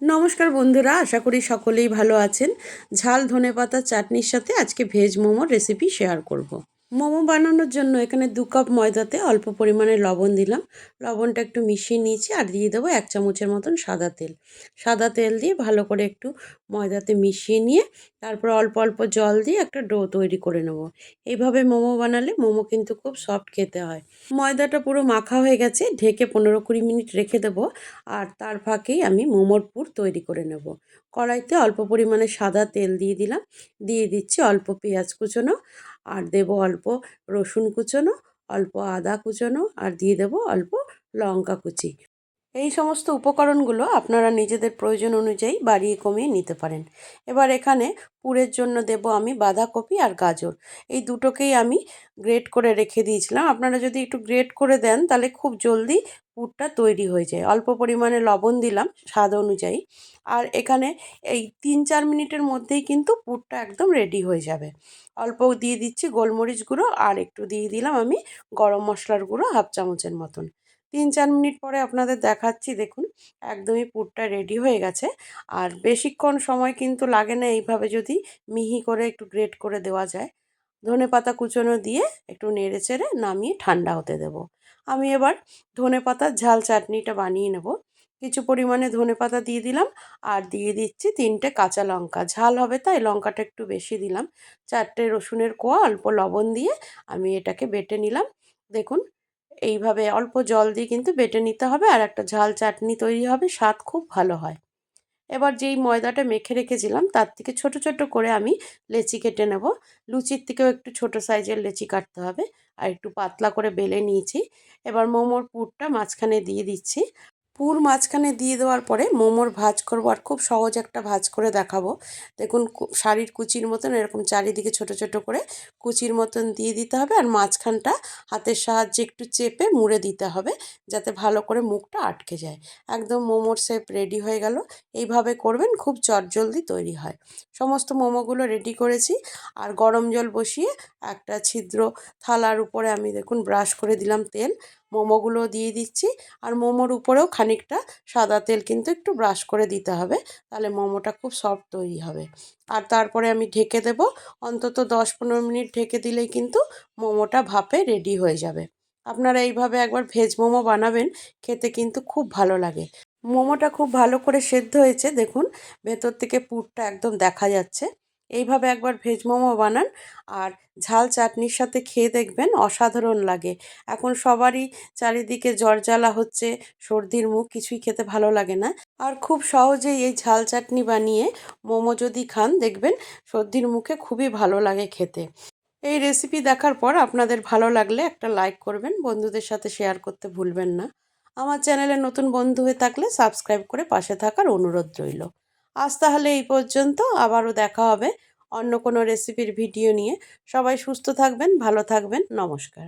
নমস্কার বন্ধুরা, আশা করি সকলেই ভালো আছেন ঝাল ধনে পাতা চাটনির সাথে আজকে ভেজ মোমোর রেসিপি শেয়ার করব। মোমো বানানোর জন্য এখানে দু কাপ ময়দাতে অল্প পরিমাণে লবণ দিলাম। লবণটা একটু মিশিয়ে নিয়েছি আর দিয়ে দেবো এক চামচের মতন সাদা তেল। সাদা তেল দিয়ে ভালো করে একটু ময়দাতে মিশিয়ে নিয়ে তারপর অল্প অল্প জল দিয়ে একটা ডো তৈরি করে নেব। এইভাবে মোমো বানালে মোমো কিন্তু খুব সফট খেতে হয়। ময়দাটা পুরো মাখা হয়ে গেছে, ঢেকে পনেরো কুড়ি মিনিট রেখে দেবো আর তার ফাঁকেই আমি মোমোর পুর তৈরি করে নেব। কড়াইতে অল্প পরিমাণে সাদা তেল দিয়ে দিলাম। দিয়ে দিচ্ছি অল্প পেঁয়াজ কুচোনো আর দেব অল্প রসুন কুচোনো, অল্প আদা কুচোনো আর দিয়ে দেব অল্প লঙ্কা কুচি। এই সমস্ত উপকরণগুলো আপনারা নিজেদের প্রয়োজন অনুযায়ী বাড়িয়ে কমিয়ে নিতে পারেন। এবার এখানে পুরের জন্য দেব আমি বাঁধাকপি আর গাজর। এই দুটোকেই আমি গ্রেট করে রেখে দিয়েছিলাম। আপনারা যদি একটু গ্রেট করে দেন তাহলে খুব জলদি পুরটা তৈরি হয়ে যায়। অল্প পরিমাণে লবণ দিলাম স্বাদ অনুযায়ী। আর এখানে এই তিন চার মিনিটের মধ্যেই কিন্তু পুরটা একদম রেডি হয়ে যাবে। অল্প দিয়ে দিচ্ছি গোলমরিচ গুঁড়ো আর একটু দিয়ে দিলাম আমি গরম মশলার গুঁড়ো হাফ চামচের মতন। তিন চার মিনিট পরে আপনাদের দেখাচ্ছি, দেখুন একদমই পুরটা রেডি হয়ে গেছে। আর বেশিক্ষণ সময় কিন্তু লাগে না এইভাবে যদি মিহি করে একটু গ্রেট করে দেওয়া যায়। ধনে পাতা কুচোনো দিয়ে একটু নেড়ে চেড়ে নামিয়ে ঠান্ডা হতে দেব। আমি এবার ধনে পাতার ঝাল চাটনিটা বানিয়ে নেব। কিছু পরিমাণে ধনে পাতা দিয়ে দিলাম আর দিয়ে দিচ্ছি তিনটে কাঁচা লঙ্কা। ঝাল হবে তাই লঙ্কাটা একটু বেশি দিলাম। চারটে রসুনের কোয়া, অল্প লবণ দিয়ে আমি এটাকে বেটে নিলাম। দেখুন, এইভাবে অল্প জল দিয়ে কিন্তু বেটে নিতে হবে আর একটা ঝাল চাটনি তৈরি হবে, স্বাদ খুব ভালো হয়। এবার যেই ময়দাটা মেখে রেখেছিলাম, তার থেকে ছোট ছোট করে আমি লেচি কেটে নেব। লুচির থেকেও একটু ছোট সাইজের লেচি কাটতে হবে। আর একটু পাতলা করে বেলে নিয়েছি। এবার মোমোর পুরটা মাঝখানে দিয়ে দিচ্ছি। পুর মাঝখানে দিয়ে দেওয়ার পরে মোমোর ভাজ করব আর খুব সহজ একটা ভাজ করে দেখাবো। দেখুন শাড়ির কুচির মতন এরকম চারিদিকে ছোট ছোট করে কুচির মতন দিয়ে দিতে হবে আর মাঝখানটা হাতের সাহায্যে একটু চেপে মুড়ে দিতে হবে যাতে ভালো করে মুখটা আটকে যায়। একদম মোমোর শেপ রেডি হয়ে গেল। এইভাবে করবেন, খুব চটজলদি তৈরি হয়। সমস্ত মোমোগুলো রেডি করেছি আর গরম জল বসিয়ে একটা ছিদ্র থালার উপরে আমি দেখুন ব্রাশ করে দিলাম তেল। মোমোগুলো দিয়ে দিচ্ছি। আর মোমোর উপরেও খানিকটা সাদা তেল কিন্তু একটু ব্রাশ করে দিতে হবে। তাহলে মোমোটা খুব সফট তৈরি হবে। আর তারপরে আমি ঢেকে দেব। অন্তত দশ পনেরো মিনিট ঢেকে দিলেই কিন্তু মোমোটা ভাপে রেডি হয়ে যাবে। আপনারা এইভাবে একবার ভেজ মোমো বানাবেন, খেতে কিন্তু খুব ভালো লাগে। মোমোটা খুব ভালো করে সেদ্ধ হয়েছে, দেখুন। ভেতর থেকে পুরটা একদম দেখা যাচ্ছে। এইভাবে একবার ভেজ মোমো বানান। আর ঝাল চাটনির সাথে খেয়ে দেখবেন অসাধারণ লাগে। এখন সবারই চারিদিকে জ্বর জ্বালা হচ্ছে, সর্দির মুখ, কিছুই খেতে ভালো লাগে না। আর খুব সহজেই এই ঝাল চাটনি বানিয়ে মোমো যদি খান, দেখবেন সর্দির মুখে খুবই ভালো লাগে খেতে। এই রেসিপি দেখার পর আপনাদের ভালো লাগলে একটা লাইক করবেন, বন্ধুদের সাথে শেয়ার করতে ভুলবেন না। আমার চ্যানেলে নতুন বন্ধু হয়ে থাকলে সাবস্ক্রাইব করে পাশে থাকার অনুরোধ রইল। আজ তাহলে এই পর্যন্ত, আবারও দেখা হবে অন্য কোনো রেসিপির ভিডিও নিয়ে। সবাই সুস্থ থাকবেন, ভালো থাকবেন, নমস্কার।